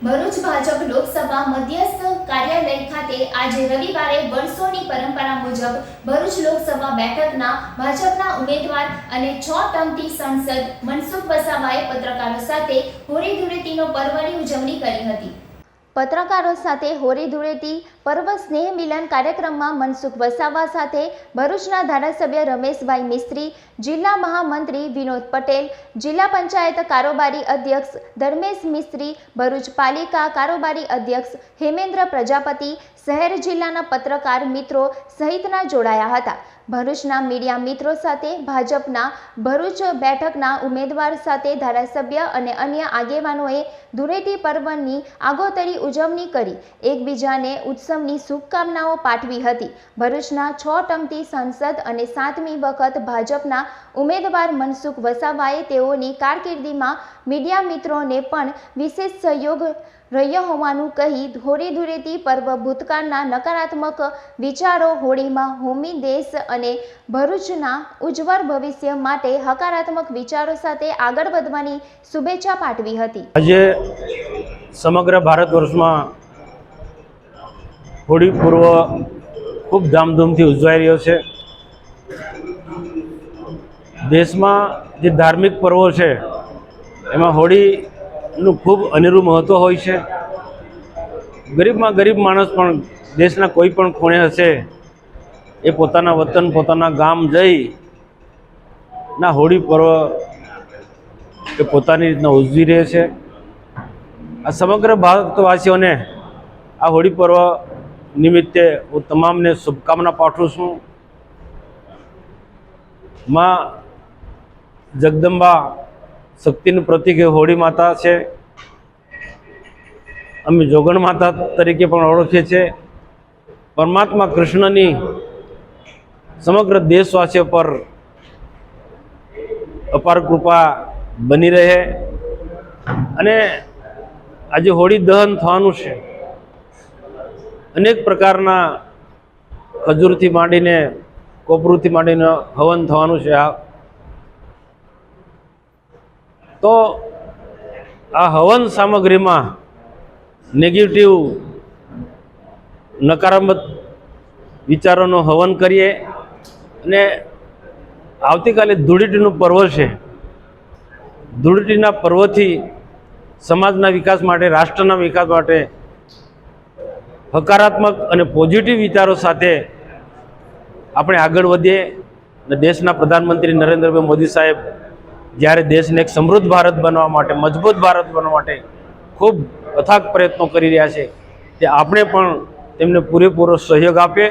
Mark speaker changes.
Speaker 1: ભરૂચ ભાજપ લોકસભા મધ્યસ્થ કાર્યાલય ખાતે આજે રવિવારે વર્ષોની પરંપરા મુજબ ભરૂચ લોકસભા બેઠકના ભાજપના ઉમેદવાર અને છ ટર્મથી સાંસદ મનસુખ વસાવાએ પત્રકારો સાથે હોળી ધૂળેટીનો પર્વની ઉજવણી કરી હતી. પત્રકારો સાથે હોરી ધૂળેટી, પર્વ સ્નેહ મિલન કાર્યક્રમમાં મનસુખ વસાવા સાથે ભરૂચના ધારાસભ્ય રમેશભાઈ મિસ્ત્રી, જિલ્લા મહામંત્રી વિનોદ પટેલ, જિલ્લા પંચાયત કારોબારી અધ્યક્ષ ધર્મેશ મિસ્ત્રી, ભરૂચ પાલિકા કારોબારી અધ્યક્ષ હેમેન્દ્ર પ્રજાપતિ, શહેર જિલ્લાના પત્રકાર મિત્રો સહિતના જોડાયા હતા. ભરૂચના મીડિયા મિત્રો સાથે ભાજપના ભરૂચ બેઠકના ઉમેદવાર સાથે ધારાસભ્ય અને અન્ય આગેવાનોએ ધૂળેટી પર્વની આગોતરી ઉજવણી કરી. એકબીજાને ઉત્સવની શુભકામનાઓ પાઠવી હતી. ભરૂચના છ ટમથી સંસદ અને સાતમી વખત ભાજપના ઉમેદવાર મનસુખ વસાવાએ તેઓની કારકિર્દીમાં મીડિયા મિત્રોને પણ વિશેષ સહયોગ રહ્યો હોવાનું કહી હોળી ધૂળેટી પર્વ ભૂતકાળના નકારાત્મક વિચારો હોળીમાં હોમી દેશ અને ભરૂચના ઉજ્જવળ ભવિષ્ય માટે હકારાત્મક વિચારો સાથે આગળ વધવાની શુભેચ્છા પાઠવી હતી.
Speaker 2: આજે સમગ્ર ભારત વર્ષમાં હોળી પૂર્વ ખૂબ ધામધૂમથી ઉજવાઈ રહ્યો છે. દેશમાં જે ધાર્મિક પર્વો છે, એમાં હોળીનું ખૂબ અનેરું મહત્ત્વ હોય છે. ગરીબમાં ગરીબ માણસ પણ દેશના કોઈ પણ ખૂણે હશે, એ પોતાના વતન, પોતાના ગામ જઈ ના હોળી પર્વ એ પોતાની રીતના ઉજવી રહે છે. આ સમગ્ર ભારતવાસીઓને આ હોળી પર્વ નિમિત્તે હું તમામને શુભકામના પાઠવું છું. માં જગદંબા શક્તિનું પ્રતિક એ હોળી માતા છે. અમે જોગણ માતા તરીકે પણ ઓળખીએ છીએ. પરમાત્મા કૃષ્ણની સમગ્ર દેશવાસીઓ પર અપાર કૃપા બની રહે. અને આજે હોળી દહન થવાનું છે. અનેક પ્રકારના ખજૂરથી માંડીને કોપરૂથી માંડીને હવન થવાનું છે. આ તો આ હવન સામગ્રીમાં નેગેટિવ નકારાત્મક વિચારોનું હવન કરીએ અને આવતીકાલે ધૂળેટીનું પર્વ છે. ધૂળેટીના પર્વથી સમાજના વિકાસ માટે, રાષ્ટ્રના વિકાસ માટે હકારાત્મક અને પોઝિટિવ વિચારો સાથે આપણે આગળ વધીએ અને દેશના પ્રધાનમંત્રી નરેન્દ્રભાઈ મોદી સાહેબ જ્યારે દેશને એક સમૃદ્ધ ભારત બનવા માટે, મજબૂત ભારત બનવા માટે ખૂબ અથાગ પ્રયત્નો કરી રહ્યા છે, તે આપણે પણ તેમને પૂરેપૂરો સહયોગ આપીએ.